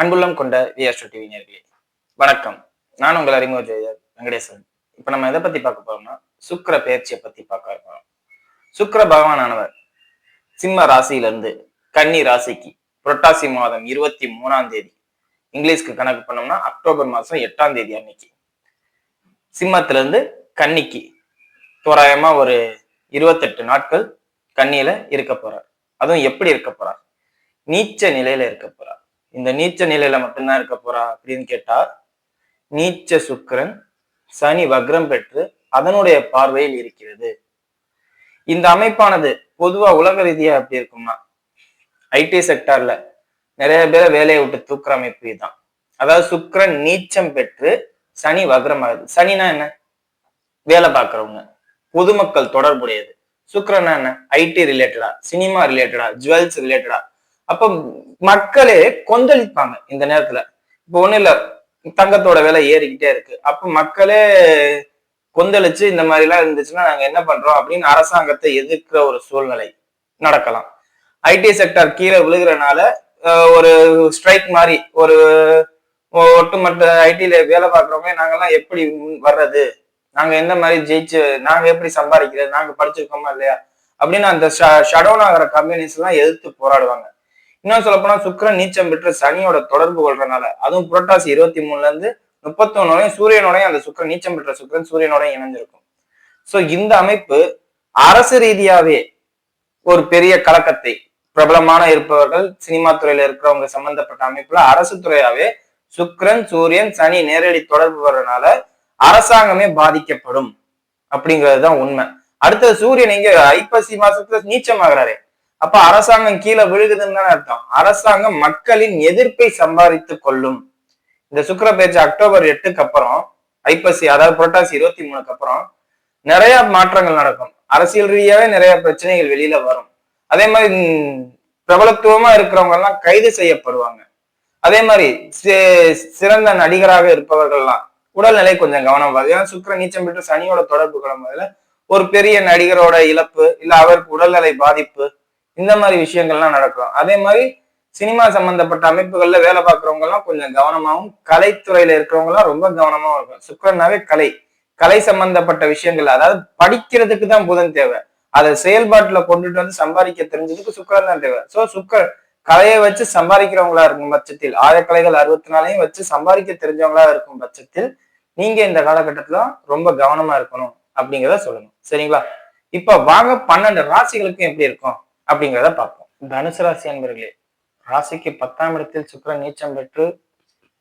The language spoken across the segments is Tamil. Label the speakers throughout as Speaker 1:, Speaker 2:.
Speaker 1: அன்புள்ளம் கொண்ட விஆர்ஷோ டிவி நேர்களே வணக்கம். நான் உங்கள் அறிமுக ஜெயர் வெங்கடேசன். இப்போ நம்ம எதை பத்தி பார்க்க போறோம்னா சுக்கிர பெயர்ச்சியை பத்தி பார்க்க இருக்கிறோம் சுக்கர பகவானவர் சிம்ம ராசியிலிருந்து கன்னி ராசிக்கு புரட்டாசி மாதம் இருபத்தி மூணாம் தேதி இங்கிலீஷ்க்கு கணக்கு பண்ணோம்னா அக்டோபர் மாதம் எட்டாம் தேதி அன்னைக்கு. சிம்மத்திலிருந்து கன்னிக்கு தோராயமா ஒரு இருபத்தெட்டு நாட்கள் கன்னியில இருக்க போறார். அதுவும் எப்படி இருக்க போறார்? நீச்ச நிலையில இருக்க போறார். இந்த நீச்ச நிலையில மட்டும்தான் இருக்க போறா அப்படின்னு கேட்டா நீச்ச சுக்கரன் சனி வக்ரம் பெற்று அதனுடைய பார்வையில் இருக்கிறது. இந்த அமைப்பானது பொதுவா உலக ரீதியா எப்படி இருக்கும்னா ஐடி செக்டார்ல நிறைய பேரை வேலையை விட்டு தூக்குற அமைப்பு இதுதான். அதாவது சுக்கரன் நீச்சம் பெற்று சனி வக்ரம் ஆகுது. சனினா என்ன? வேலை பார்க்கறவங்க. பொதுமக்கள் தொடர்புடையது. சுக்கிரனா என்ன? ஐடி ரிலேட்டடா சினிமா ரிலேட்டடா ஜுவல்ஸ் ரிலேட்டடா அப்ப மக்களே கொந்தளிப்பாங்க இந்த நேரத்துல. இப்போ ஒண்ணு இல்ல தங்கத்தோட விலை ஏறிக்கிட்டே இருக்கு. அப்ப மக்களே கொந்தளிச்சு இந்த மாதிரி எல்லாம் இருந்துச்சுன்னா நாங்க என்ன பண்றோம் அப்படின்னு அரசாங்கத்தை எதிர்க்கிற ஒரு சூழ்நிலை நடக்கலாம். ஐடி செக்டர் கீழே விழுகிறனால ஒரு ஸ்ட்ரைக் மாதிரி ஒரு ஒட்டுமொத்த ஐடில வேலை பார்க்குறவங்க நாங்கெல்லாம் எப்படி வர்றது? நாங்க எந்த மாதிரி ஜெயிச்சு நாங்க எப்படி சம்பாதிக்கிறது? நாங்க படிச்சிருக்கோமா இல்லையா? அப்படின்னு அந்த ஷடோன் ஆகிற கம்பெனிஸ் எல்லாம் எதிர்த்து போராடுவாங்க. இன்னும் சொல்ல போனா சுக்கரன் நீச்சம் பெற்று சனியோட தொடர்பு கொள்றதுனால அதுவும் புரட்டாசி இருபத்தி மூணுல இருந்து முப்பத்தொன்னோடையும் சூரியனோடையும் அந்த சுக்கரன் நீச்சம் பெற்ற சுக்கிரன் சூரியனோடையும் இணைஞ்சிருக்கும். சோ இந்த அமைப்பு அரசு ரீதியாவே ஒரு பெரிய கலக்கத்தை பிரபலமான இருப்பவர்கள் சினிமா துறையில இருக்கிறவங்க சம்பந்தப்பட்ட அமைப்புல அரசு துறையாவே சுக்ரன் சூரியன் சனி நேரடி தொடர்பு வர்றதுனால அரசாங்கமே பாதிக்கப்படும். அப்படிங்கிறது தான் உண்மை. அடுத்தது சூரியன் இங்க ஐப்பசி மாசத்துல நீச்சம் நீச்சமாகறாரு. அப்ப அரசாங்கம் கீழே விழுகுதுன்னு தானே அர்த்தம். அரசாங்கம் மக்களின் எதிர்ப்பை சம்பாதித்து கொள்ளும். இந்த சுக்கிர பேச்சு அக்டோபர் எட்டுக்கு அப்புறம் ஐப்பசி அதாவது புரட்டாசி இருபத்தி மூணுக்கு அப்புறம் நிறைய மாற்றங்கள் நடக்கும். அரசியல் ரீதியாவே நிறைய பிரச்சனைகள் வெளியில வரும். அதே மாதிரி பிரபலத்துவமா இருக்கிறவங்க எல்லாம் கைது செய்யப்படுவாங்க. அதே மாதிரி சிறந்த நடிகராக இருப்பவர்கள்லாம் உடல்நிலை கொஞ்சம் கவனம் வருது ஏன்னா சுக்கிர நீச்சம் பெற்று சனியோட தொடர்பு கிளம்புறதுல ஒரு பெரிய நடிகரோட இழப்பு இல்ல அவருக்கு உடல்நிலை பாதிப்பு இந்த மாதிரி விஷயங்கள்லாம் நடக்கும். அதே மாதிரி சினிமா சம்பந்தப்பட்ட அமைப்புகள்ல வேலை பார்க்கறவங்க எல்லாம் கொஞ்சம் கவனமாவும் கலைத்துறையில இருக்கிறவங்க எல்லாம் ரொம்ப கவனமாவும் இருக்கும் சுக்கரனாவே கலை. கலை சம்பந்தப்பட்ட விஷயங்கள் அதாவது படிக்கிறதுக்கு தான் புதன் தேவை. அதை செயல்பாட்டுல கொண்டுட்டு வந்து சம்பாதிக்க தெரிஞ்சதுக்கு சுக்கரன் தான் தேவை. சோ சுக்கர் கலையை வச்சு சம்பாதிக்கிறவங்களா இருக்கும் பட்சத்தில் ஆயக்கலைகள் அறுபத்தி நாளையும் வச்சு சம்பாதிக்க தெரிஞ்சவங்களா இருக்கும் பட்சத்தில் நீங்க இந்த காலகட்டத்துல ரொம்ப கவனமா இருக்கணும் அப்படிங்கிறத சொல்லணும். சரிங்களா? இப்ப வாங்க பன்னெண்டு ராசிகளுக்கும் எப்படி இருக்கும்? அப்படிங்கிறத பார்ப்போம். தனுசு ராசி அன்பர்களே ராசிக்கு பத்தாம் இடத்தில் சுக்கிரன் நீச்சம் பெற்று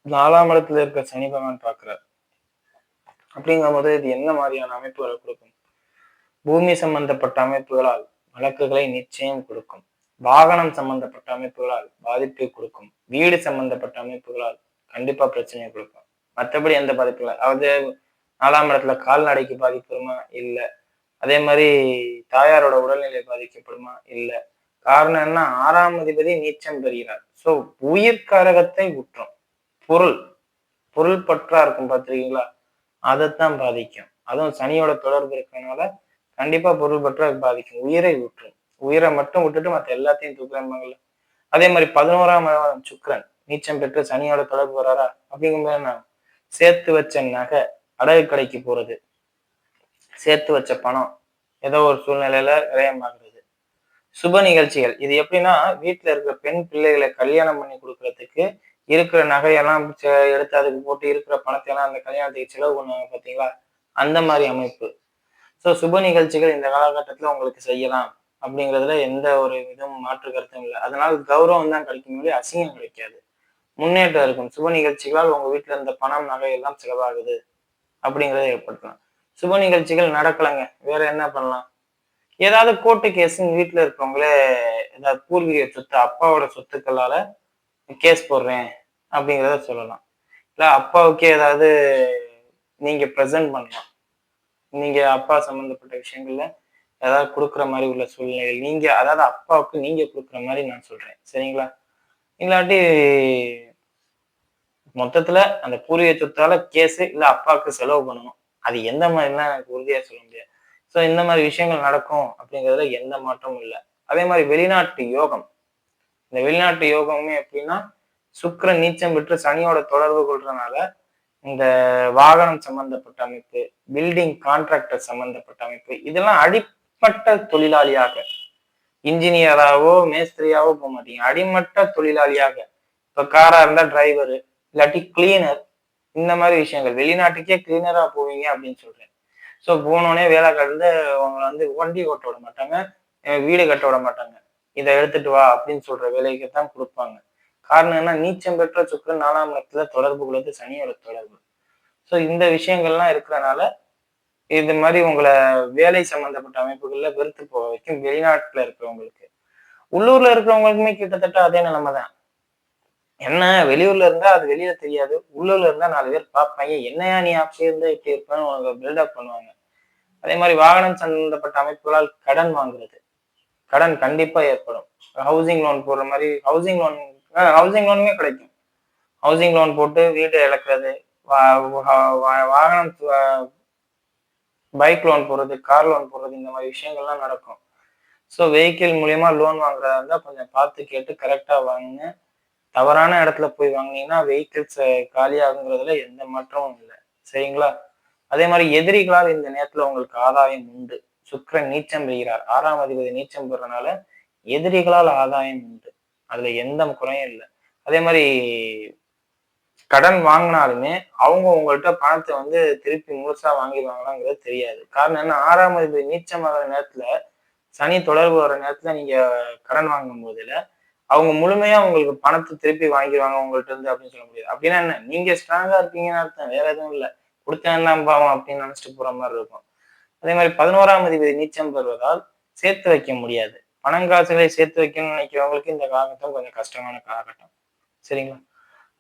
Speaker 1: நாலாம் இடத்துல இருக்க சனி பகவான் பார்க்கிறார். அப்படிங்கும்போது இது என்ன மாதிரியான அமைப்புகளை கொடுக்கும்? பூமி சம்பந்தப்பட்ட அமைப்புகளால் வழக்குகளை நிச்சயம் கொடுக்கும். வாகனம் சம்பந்தப்பட்ட அமைப்புகளால் பாதிப்பை கொடுக்கும். வீடு சம்பந்தப்பட்ட அமைப்புகளால் கண்டிப்பா பிரச்சனையை கொடுக்கும். மற்றபடி எந்த பாதிப்பு இல்லை. அதாவது நாலாம் இடத்துல கால்நடைக்கு பாதிப்பு வருமா? இல்லை. அதே மாதிரி தாயாரோட உடல்நிலை பாதிக்கப்படுமா? இல்லை. காரணம் என்ன? ஆறாம் அதிபதி நீச்சம் பெறுகிறார். ஸோ உயிர்காரகத்தை உற்றும். பொருள். பொருள் பற்றா இருக்கும் பார்த்திருக்கீங்களா? அதைத்தான் பாதிக்கும். அதுவும் சனியோட தொடர்பு இருக்கனால கண்டிப்பா பொருள் பற்றா பாதிக்கும். உயிரை விட்டுரும் உயிரை மட்டும் விட்டுட்டு மற்ற எல்லாத்தையும் தூக்குறாங்கல்ல அதே மாதிரி பதினோராம் இடம் சுக்கிரன் நீச்சம் பெற்று சனியோட தொடர்பு வராரா? அப்படிங்கும்போது நான் சேர்த்து வச்ச நகை அடகு கடைக்கு போறது. சேர்த்து வச்ச பணம் ஏதோ ஒரு சூழ்நிலையில விரயமாகிறது. சுப நிகழ்ச்சிகள். இது எப்படின்னா வீட்டுல இருக்கிற பெண் பிள்ளைகளை கல்யாணம் பண்ணி கொடுக்கறதுக்கு இருக்கிற நகையெல்லாம் செ- எடுத்து அதுக்கு போட்டு இருக்கிற பணத்தை எல்லாம் அந்த கல்யாணத்துக்கு செலவு பண்ணுவாங்க பார்த்தீங்களா அந்த மாதிரி அமைப்பு. ஸோ சுப நிகழ்ச்சிகள் இந்த காலகட்டத்துல உங்களுக்கு செய்யலாம் அப்படிங்கிறதுல எந்த ஒரு இதுவும் மாற்று கருத்தும் இல்லை. அதனால கௌரவம் தான் கிடைக்கும் போது அசிங்கம் கிடைக்காது. முன்னேற்றம் இருக்கும். சுப நிகழ்ச்சிகளால் உங்க வீட்டுல இருந்த பணம் நகை எல்லாம் செலவாகுது அப்படிங்கிறத ஏற்படுத்தலாம். சுப நிகழ்ச்சிகள் நடக்கலைங்க. வேற என்ன பண்ணலாம்? ஏதாவது கோர்ட்டு கேஸ் வீட்டுல இருக்கவங்களே ஏதாவது பூர்வீக சொத்து அப்பாவோட சொத்துக்களால கேஸ் போடுறேன் அப்படிங்கிறத சொல்லலாம். இல்ல அப்பாவுக்கே ஏதாவது நீங்க ப்ரெசென்ட் பண்ணலாம். நீங்க அப்பா சம்பந்தப்பட்ட விஷயங்கள்ல ஏதாவது கொடுக்குற மாதிரி உள்ள சூழ்நிலைகள் நீங்க அதாவது அப்பாவுக்கு நீங்க கொடுக்குற மாதிரி நான் சொல்றேன். சரிங்களா? இல்லாட்டி மொத்தத்துல அந்த பூர்வீக சொத்தால கேஸ் இல்ல அப்பாவுக்கு செலவு பண்ணணும். அது எந்த மாதிரிலாம் எனக்கு உறுதியா சொல்ல முடியாது. ஸோ இந்த மாதிரி விஷயங்கள் நடக்கும் அப்படிங்கிறதுல எந்த மாற்றமும் இல்லை. அதே மாதிரி வெளிநாட்டு யோகம். இந்த வெளிநாட்டு யோகமுமே எப்படின்னா சுக்கர நீச்சம் பெற்று சனியோட தொடர்பு கொள்றதுனால இந்த வாகனம் சம்பந்தப்பட்ட அமைப்பு பில்டிங் கான்ட்ராக்டர் சம்பந்தப்பட்ட அமைப்பு இதெல்லாம் அடிப்பட்ட தொழிலாளியாக இன்ஜினியராவோ மேஸ்திரியாவோ போக மாட்டீங்க. அடிமட்ட தொழிலாளியாக. இப்போ காரா இருந்தா டிரைவரு இல்லாட்டி கிளீனர் இந்த மாதிரி விஷயங்கள். வெளிநாட்டுக்கே கிளீனரா போவீங்க அப்படின்னு சொல்றேன். ஸோ போனோடனே வேலை கலந்து அவங்களை வந்து வண்டி ஓட்ட விட மாட்டாங்க வீடு கட்ட விட மாட்டாங்க. இதை எடுத்துட்டு வா அப்படின்னு சொல்ற வேலைக்கு தான் கொடுப்பாங்க. காரணம் என்ன நீச்சம் பெற்ற சுக்கரன் நாலாம் இடத்துல தொடர்பு கொள்வது சனியோட தொடர்பு. ஸோ இந்த விஷயங்கள்லாம் இருக்கிறனால இது மாதிரி உங்களை வேலை சம்பந்தப்பட்ட அமைப்புகளில் வெறுத்து போக வைக்கும் வெளிநாட்டுல இருக்கிறவங்களுக்கு. உள்ளூர்ல இருக்கிறவங்களுக்குமே கிட்டத்தட்ட அதே நிலைமை தான். என்ன? வெளியூர்ல இருந்தா அது வெளியில தெரியாது. உள்ளூர்ல இருந்தா நாலு பேர் பார்ப்பாங்க. என்னையா நீ அப்படி இருந்தா இப்படி இருப்பேன்னு உனக்கு பில்டப் பண்ணுவாங்க. அதே மாதிரி வாகனம் சம்பந்தப்பட்ட அமைப்புகளால் கடன் வாங்குறது. கடன் கண்டிப்பா ஏற்படும். ஹவுசிங் லோன் போடுற மாதிரி ஹவுசிங் லோன் ஹவுசிங் லோனுமே கிடைக்கும். ஹவுசிங் லோன் போட்டு வீட்டை இழக்கிறது வா- வா- வாகனம் பைக் லோன் போடுறது கார் லோன் போடுறது இந்த மாதிரி விஷயங்கள்லாம் நடக்கும். ஸோ வெஹிக்கிள் மூலியமா லோன் வாங்குறதா இருந்தால் கொஞ்சம் பார்த்து கேட்டு கரெக்டாக வாங்குங்க. தவறான இடத்துல போய் வாங்குனீங்கன்னா வெஹிக்கிள்ஸ் காலியாகுங்கிறதுல எந்த மாற்றமும் இல்லை. சரிங்களா? அதே மாதிரி எதிரிகளால் இந்த நேரத்துல உங்களுக்கு ஆதாயம் உண்டு. சுக்கரன் நீச்சம் பெறுகிறார். ஆறாம் அதிபதி நீச்சம் பெறனால எதிரிகளால் ஆதாயம் உண்டு. அதுல எந்த குறையும் இல்லை. அதே மாதிரி கடன் வாங்கினாலுமே அவங்க உங்கள்கிட்ட பணத்தை வந்து திருப்பி முழுசா வாங்கிடுவாங்களாங்கிறது தெரியாது. காரணம் என்ன? ஆறாம் அதிபதி நீச்சமாகிற நேரத்துல சனி தொடர்பு வர நேரத்துல நீங்க கடன் வாங்கும் போதுல அவங்க முழுமையா உங்களுக்கு பணத்தை திருப்பி வாங்கிடுவாங்க உங்கள்ட்ட இருந்து அப்படின்னு சொல்ல முடியாது. அப்படின்னா என்ன? நீங்க ஸ்ட்ராங்கா இருப்பீங்கன்னு அர்த்தம். வேற எதுவும் இல்லை. கொடுத்தேன் தான் பாவம் அப்படின்னு நினைச்சிட்டு போற மாதிரி இருக்கும். அதே மாதிரி பதினோராம் அதிபதி நீச்சம் பெறுவதால் சேர்த்து வைக்க முடியாது. பணங்காசுகளை சேர்த்து வைக்கணும்னு நினைக்கிறவங்களுக்கு இந்த காலகட்டம் கொஞ்சம் கஷ்டமான காலகட்டம். சரிங்களா?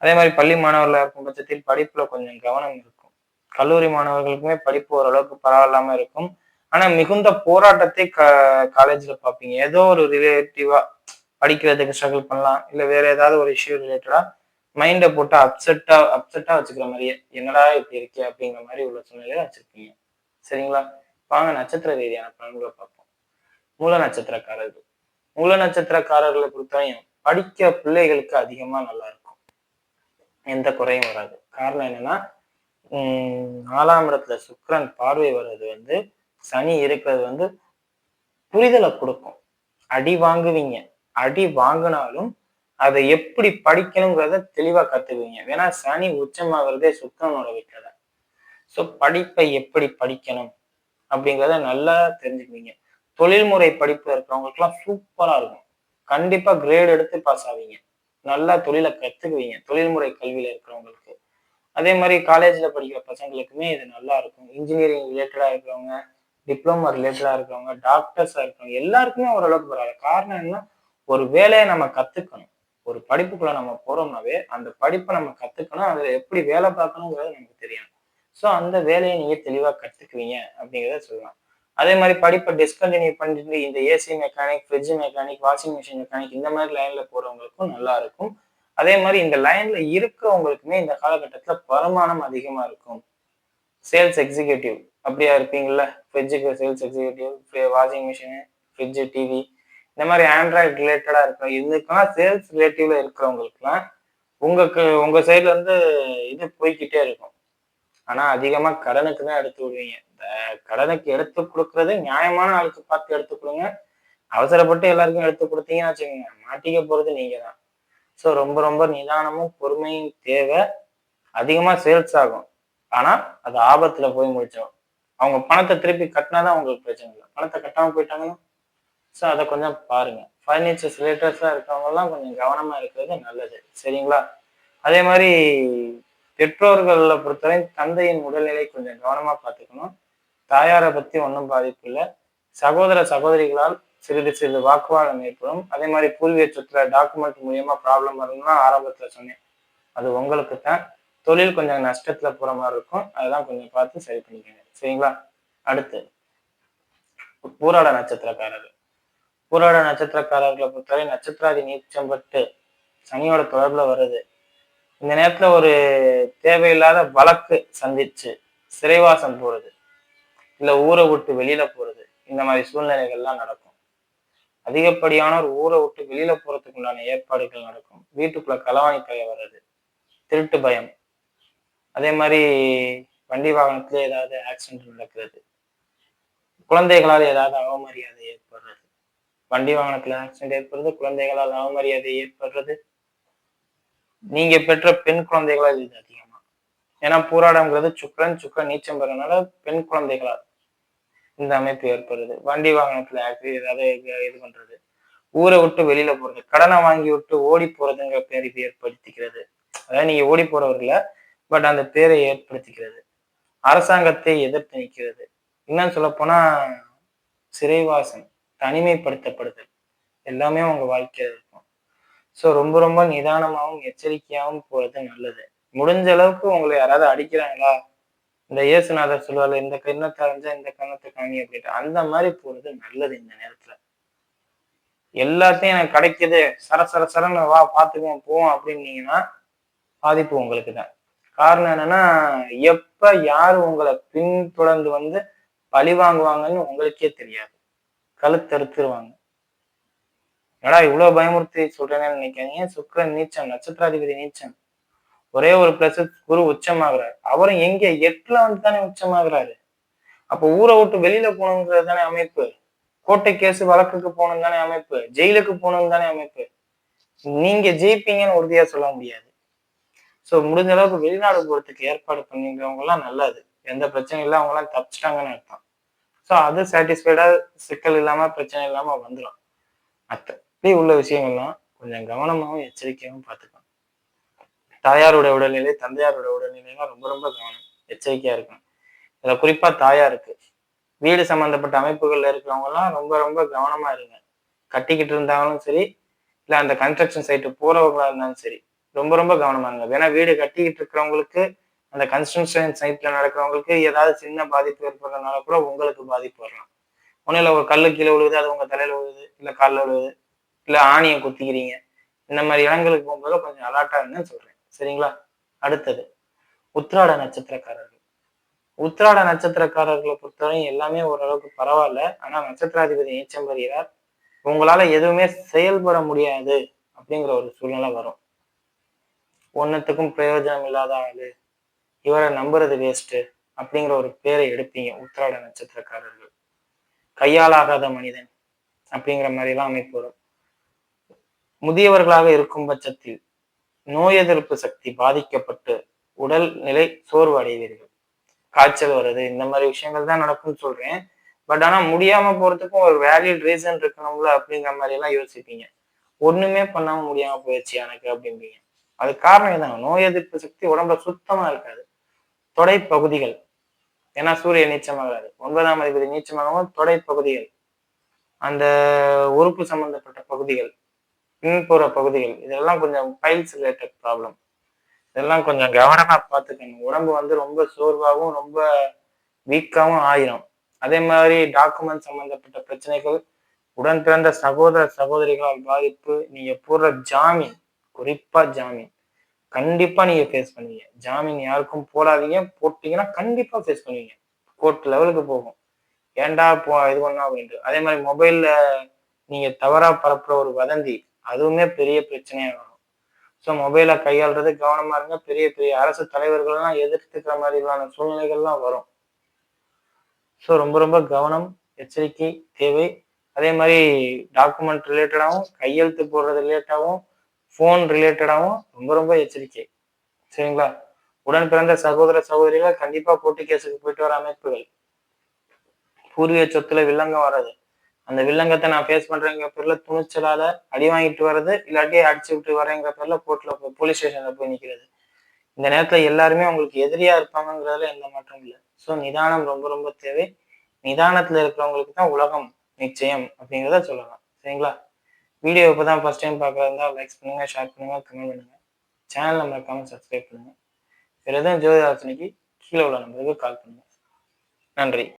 Speaker 1: அதே மாதிரி பள்ளி மாணவர்களாக இருக்கும் பட்சத்தில் படிப்புல கொஞ்சம் கவனம் இருக்கும். கல்லூரி மாணவர்களுக்குமே படிப்பு ஓரளவுக்கு பரவாயில்லாம இருக்கும். ஆனா மிகுந்த போராட்டத்தை க காலேஜ்ல பார்ப்பீங்க. ஏதோ ஒரு ரிலேட்டிவா படிக்கிறதுக்கு ஸ்ட்ரகிள் பண்ணலாம் இல்ல வேற ஏதாவது ஒரு இஷ்யூ ரிலேட்டடா மைண்டை போட்டு அப்செட்டா அப்செட்டா வச்சுக்கிற மாதிரியே என்னடா இப்படி இருக்கே அப்படிங்கிற மாதிரி உள்ள சூழ்நிலையில வச்சிருக்கீங்க. சரிங்களா? வாங்க நட்சத்திர ரீதியான பலன்களை பார்ப்போம். மூல நட்சத்திரக்காரர்கள். மூல நட்சத்திரக்காரர்களை பொறுத்தவரையும் படிக்க பிள்ளைகளுக்கு அதிகமா நல்லா இருக்கும் எந்த குறையும் வராது. காரணம் என்னன்னா உம் நாலாம் இடத்துல சுக்கரன் பார்வை வர்றது வந்து சனி இருக்கிறது வந்து புரிதலை கொடுக்கும். அடி வாங்குவீங்க. அடி வாங்கினாலும் அதை எப்படி படிக்கணுங்கிறத தெளிவா கத்துக்குவீங்க. ஏன்னா சனி உச்சமாகிறதே சுக்கரனோட வீட்டுல தான் ஸோ படிப்பை எப்படி படிக்கணும் அப்படிங்கிறத நல்லா தெரிஞ்சுக்குவீங்க. தொழில்முறை படிப்பு இருக்கிறவங்களுக்குலாம் சூப்பரா இருக்கும். கண்டிப்பா கிரேட் எடுத்து பாஸ் ஆவீங்க. நல்லா தொழிலை கத்துக்குவீங்க. தொழில்முறை கல்வியில இருக்கிறவங்களுக்கு. அதே மாதிரி காலேஜ்ல படிக்கிற பசங்களுக்குமே இது நல்லா இருக்கும். இன்ஜினியரிங் ரிலேட்டடா இருக்கிறவங்க டிப்ளமா ரிலேட்டடா இருக்கிறவங்க டாக்டர்ஸா இருக்கிறவங்க எல்லாருக்குமே ஓரளவுக்கு பரவாயில்ல. காரணம் என்ன? ஒரு வேலையை நம்ம கத்துக்கணும். ஒரு படிப்புக்குள்ள நம்ம போறோம்னாவே அந்த படிப்பை நம்ம கத்துக்கணும். அதுல எப்படி வேலை பார்க்கணுங்கிறது நமக்கு தெரியணும் ஸோ அந்த வேலையை நீங்க தெளிவா கத்துக்குவீங்க அப்படிங்கிறத சொல்லலாம். அதே மாதிரி படிப்பை டிஸ்கண்டினியூ பண்ணிட்டு இந்த AC mechanic fridge mechanic washing machine mechanic இந்த மாதிரி லைன்ல போறவங்களுக்கும் நல்லா இருக்கும். அதே மாதிரி இந்த லைன்ல இருக்கவங்களுக்குமே இந்த காலகட்டத்தில் வருமானம் அதிகமா இருக்கும். சேல்ஸ் எக்ஸிக்யூட்டிவ் அப்படியா இருப்பீங்கல்ல? ஃப்ரிட்ஜுக்கு sales executive washing machine fridge TV இந்த மாதிரி ஆண்ட்ராய்டு ரிலேட்டடா இருக்கும் இதுக்கெல்லாம் சேல்ஸ் ரிலேட்டிவ்ல இருக்கிறவங்களுக்குலாம் உங்களுக்கு உங்க சைட்ல இருந்து இது போய்கிட்டே இருக்கும். ஆனா அதிகமா கடனுக்கு தான் எடுத்து விடுவீங்க. இந்த கடனுக்கு எடுத்து கொடுக்கறது நியாயமான ஆளுக்கு பார்த்து எடுத்து கொடுங்க. அவசரப்பட்டு எல்லாருக்கும் எடுத்து கொடுத்தீங்கன்னு வச்சுக்கோங்க மாட்டிக்க போறது நீங்க தான் ஸோ ரொம்ப ரொம்ப நிதானமும் பொறுமையும் தேவை. அதிகமா சேல்ஸ் ஆகும். ஆனா அது ஆபத்துல போய் முடிச்சிடும். அவங்க பணத்தை திருப்பி கட்டினாதான் அவங்களுக்கு பிரச்சனை இல்லை. பணத்தை கட்டாம போயிட்டாங்கன்னா ஸோ அதை கொஞ்சம் பாருங்க. ஃபர்னிச்சர்ஸ் ரிலேட்டர்ஸாக இருக்கவங்கலாம் கொஞ்சம் கவனமா இருக்கிறது நல்லது. சரிங்களா? அதே மாதிரி பெற்றோர்களை பொறுத்தவரை தந்தையின் உடல்நிலை கொஞ்சம் கவனமா பார்த்துக்கணும். தாயாரை பத்தி ஒன்றும் பாதிப்பு இல்லை. சகோதர சகோதரிகளால் சிறிது சிறிது வாக்குவாதம் ஏற்படும். அதே மாதிரி பூர்வீக சொத்துல டாக்குமெண்ட் மூலியமா ப்ராப்ளம் வரும்னா ஆரம்பத்துல சொன்னேன். அது உங்களுக்கு தான் தொழில் கொஞ்சம் நஷ்டத்துல போற மாதிரி இருக்கும். அதெல்லாம் கொஞ்சம் பார்த்து சரி பண்ணிக்கோங்க. சரிங்களா? அடுத்து பூராட நட்சத்திரக்காரர் பூராட நட்சத்திரக்காரர்களை பொறுத்தவரை நட்சத்திராதி நீச்சம் பட்டு சனியோட தொடர்புல வருது. இந்த நேரத்துல ஒரு தேவையில்லாத வழக்கு சந்திச்சு சிறைவாசம் போறது இல்ல ஊரை விட்டு வெளியில போறது இந்த மாதிரி சூழ்நிலைகள்லாம் நடக்கும். அதிகப்படியான ஒரு ஊரை விட்டு வெளியில போறதுக்கு உண்டான ஏற்பாடுகள் நடக்கும். வீட்டுக்குள்ள களவாணி பய வர்றது திருட்டு பயம். அதே மாதிரி வண்டி வாகனத்துல ஏதாவது ஆக்சிடென்ட் நடக்கிறது. குழந்தைகளால் ஏதாவது அவமரியாதை ஏற்படுறது. வண்டி வாகனத்துல ஆக்சிடென்ட் ஏற்படுறது குழந்தைகளால் அவமரியாதை ஏற்படுறது. நீங்க பெற்ற பெண் குழந்தைகளால் இது அதிகமா. ஏன்னா போராடம்ங்கிறது சுக்கரன் சுக்கரன் நீச்சம் பெறனால பெண் குழந்தைகளால் இந்த அமைப்பு ஏற்படுறது வண்டி வாகனத்துல ஏதாவது இது பண்றது. ஊரை விட்டு வெளியில போறது கடனை வாங்கி விட்டு ஓடி போறதுங்கிற பேர் இது ஏற்படுத்திக்கிறது. அதாவது நீங்க ஓடி போறவர்கள பட் அந்த பேரை ஏற்படுத்திக்கிறது. அரசாங்கத்தை எதிர்த்து நிற்கிறது இன்னும் சொல்ல போனா சிறைவாசம். தனிமைப்படுத்தப்படுதல். எல்லாமே உங்க வாழ்க்கையில இருக்கும். ஸோ ரொம்ப ரொம்ப நிதானமாகவும் எச்சரிக்கையாகவும் போறது நல்லது. முடிஞ்ச அளவுக்கு உங்களை யாராவது அடிக்கிறாங்களா? இந்த இயேசுநாதர் சொல்லுவாரு இந்த கண்ணத்தை அரைஞ்சா இந்த கண்ணத்தை காமி அப்படின்ட்டு. அந்த மாதிரி போறது நல்லது இந்த நேரத்துல. எல்லாத்தையும் எனக்கு கிடைக்கிது. சர சர சரன்னு வா பார்த்துக்குவோம் போவோம் அப்படின்னீங்கன்னா பாதிப்பு உங்களுக்கு தான். காரணம் என்னன்னா எப்ப யாரு உங்களை பின்தொடர்ந்து வந்து பழி வாங்குவாங்கன்னு உங்களுக்கே தெரியாது. கழுத்தறுத்துருவாங்க ஏடா இவ்வளவு பயமுறுத்தி சொல்றேன்னு நினைக்காதீங்க. சுக்கரன் நீச்சம் நட்சத்திராதிபதி நீச்சம். ஒரே ஒரு பிளஸ் குரு உச்சமாகிறார். அவரும் எங்க? எட்டுல வந்து தானே உச்சமாகிறாரு. அப்போ ஊரை விட்டு வெளியில போகணுங்கிறது தானே அமைப்பு. கோட்டை கேஸ் வழக்குக்கு போகணும் தானே அமைப்பு. ஜெயிலுக்கு போகணும் தானே அமைப்பு. நீங்க ஜெயிப்பீங்கன்னு உறுதியா சொல்ல முடியாது. ஸோ முடிஞ்ச அளவுக்கு வெளிநாடு போறதுக்கு ஏற்பாடு பண்ணிக்கிறவங்க எல்லாம் நல்லது. எந்த பிரச்சனையும் இல்லை. அவங்க எல்லாம் தப்பிச்சிட்டாங்கன்னு அர்த்தம். ஸோ அது சாட்டிஸ்ஃபைடா சிக்கல் இல்லாம பிரச்சனை இல்லாம வந்துடும் மற்றபடி உள்ள விஷயங்கள்லாம் கொஞ்சம் கவனமாகவும் எச்சரிக்கையாகவும் பார்த்துக்கணும். தாயாருடைய உடல்நிலை தந்தையாரோட உடல்நிலைலாம் ரொம்ப ரொம்ப கவனம் எச்சரிக்கையா இருக்கணும். இதுல குறிப்பா தாயாருக்கு. வீடு சம்பந்தப்பட்ட அமைப்புகள்ல இருக்கிறவங்க எல்லாம் ரொம்ப ரொம்ப கவனமா இருங்க. கட்டிக்கிட்டு இருந்தாலும் சரி இல்ல அந்த கன்ஸ்ட்ரக்ஷன் சைட்டு போகிறவங்களா இருந்தாலும் சரி ரொம்ப ரொம்ப கவனமா இருங்க. ஏன்னா வீடு கட்டிக்கிட்டு இருக்கிறவங்களுக்கு அந்த கன்ஸ்ட்ரக்ஷன் சைட்ல நடக்கிறவங்களுக்கு ஏதாவது சின்ன பாதிப்பு ஏற்படுறதுனால கூட உங்களுக்கு பாதிப்பு வரலாம். ஒன்றும் இல்லை ஒரு கல்லு கீழே விழுகுது அது உங்க தலையில விழுகுது இல்லை காலில் விழுகுது இல்லை ஆணியை குத்திக்கிறீங்க. இந்த மாதிரி இடங்களுக்கு போகும்போது கொஞ்சம் அலர்ட்டாக இருங்கன்னு சொல்றேன். சரிங்களா? அடுத்தது உத்ராட நட்சத்திரக்காரர்கள். உத்ராட நட்சத்திரக்காரர்களை பொறுத்தவரையும் எல்லாமே ஓரளவுக்கு பரவாயில்ல. ஆனா நட்சத்திராதிபதி நீச்சம் பெறுகிறார். உங்களால எதுவுமே செயல்பட முடியாது அப்படிங்கிற ஒரு சூழ்நிலை வரும். ஒன்னத்துக்கும் பிரயோஜனம் இல்லாத ஆளு. இவரை நம்புறது வேஸ்ட்டு அப்படிங்கிற ஒரு பேரை எடுப்பீங்க உத்திராட நட்சத்திரக்காரர்கள். கையாலாகாத மனிதன் அப்படிங்கிற மாதிரி எல்லாம் அமைப்பு வரும். முதியவர்களாக இருக்கும் பட்சத்தில் நோய் எதிர்ப்பு சக்தி பாதிக்கப்பட்டு உடல் நிலை சோர்வு அடைவீர்கள். காய்ச்சல் வருது இந்த மாதிரி விஷயங்கள் தான் நடக்கும்னு சொல்றேன். பட் ஆனா முடியாம போறதுக்கும் ஒரு வேலிட் ரீசன் இருக்கணும்ல அப்படிங்கிற மாதிரி எல்லாம் யோசிப்பீங்க. ஒண்ணுமே பண்ணாம முடியாம போயிடுச்சு எனக்கு அப்படிம்பீங்க. அது காரணம் என்ன நோய் எதிர்ப்பு சக்தி உடம்புல சுத்தமா இருக்காது. தொடை பகுதிகள். ஏன்னா சூரிய நீச்சமாகாது. ஒன்பதாம் அதிபதி நீச்சமாகவும் தொடை பகுதிகள். அந்த உறுப்பு சம்பந்தப்பட்ட பகுதிகள் பின்புற பகுதிகள் இதெல்லாம் கொஞ்சம் பைல்ஸ் ரிலேட்டட் ப்ராப்ளம் இதெல்லாம் கொஞ்சம் கவனமாக பார்த்துக்கணும். உடம்பு வந்து ரொம்ப சோர்வாகவும் ரொம்ப வீக்காகவும் ஆயிரும். அதே மாதிரி டாக்குமெண்ட் சம்பந்தப்பட்ட பிரச்சனைகள் உடன் பிறந்த சகோதர சகோதரிகளால் பாதிப்பு நீங்கள் போடுற ஜாமீன் குறிப்பாக ஜாமீன். கண்டிப்பா நீங்க ஃபேஸ் பண்ணுவீங்க. ஜாமீன் யாருக்கும் போடாதீங்க. போட்டீங்கன்னா கண்டிப்பா ஃபேஸ் பண்ணுவீங்க. கோர்ட் லெவலுக்கு போகும். ஏன்டா போ இது பண்ணா அப்படின்ட்டு. அதே மாதிரி மொபைல்ல நீங்க தவறா பரப்புற ஒரு வதந்தி அதுவுமே பெரிய பிரச்சனையா வரும் ஸோ மொபைலை கையாளுறது கவனமா இருங்க. பெரிய பெரிய அரசு தலைவர்கள்லாம் எதிர்த்துக்கிற மாதிரியான சூழ்நிலைகள்லாம் வரும். ஸோ ரொம்ப ரொம்ப கவனம் எச்சரிக்கை தேவை. அதே மாதிரி டாக்குமெண்ட் ரிலேட்டடாகவும் கையெழுத்து போடுறது ரிலேட்டாகவும் ஃபோன் ரிலேட்டடாகவும் ரொம்ப ரொம்ப எச்சரிக்கை. சரிங்களா? உடன் பிறந்த சகோதர சகோதரிகள் கண்டிப்பா போட்டி கேஸுக்கு போயிட்டு வர அமைப்புகள். பூர்வீக சொத்துல வில்லங்கம் வர்றது அந்த வில்லங்கத்தை நான் ஃபேஸ் பண்றேங்கிற பேர்ல துணிச்சலால அடி வாங்கிட்டு வர்றது இல்லாட்டி அடிச்சு விட்டு வரேங்கிற பேர்ல கோர்ட்ல போய் போலீஸ் ஸ்டேஷன்ல போய் நிக்கிறது. இந்த நேரத்துல எல்லாருமே உங்களுக்கு எதிரியா இருப்பாங்கிறதுல எந்த மாற்றம் இல்லை. ஸோ நிதானம் ரொம்ப ரொம்ப தேவை. நிதானத்துல இருக்கிறவங்களுக்கு தான் உலகம் நிச்சயம் அப்படிங்கிறத சொல்லலாம். சரிங்களா? வீடியோ இப்போ தான் ஃபர்ஸ்ட் டைம் பார்க்குறதா லைக்ஸ் பண்ணுங்கள் ஷேர் பண்ணுங்க கமெண்ட் பண்ணுங்கள் சேனல் மறக்காம சப்ஸ்கிரைப் பண்ணுங்கள் வேறு எதுவும் ஜோதி ஆலோசனைக்கு கீழே உள்ள நம்பருக்கு கால் பண்ணுங்கள் நன்றி.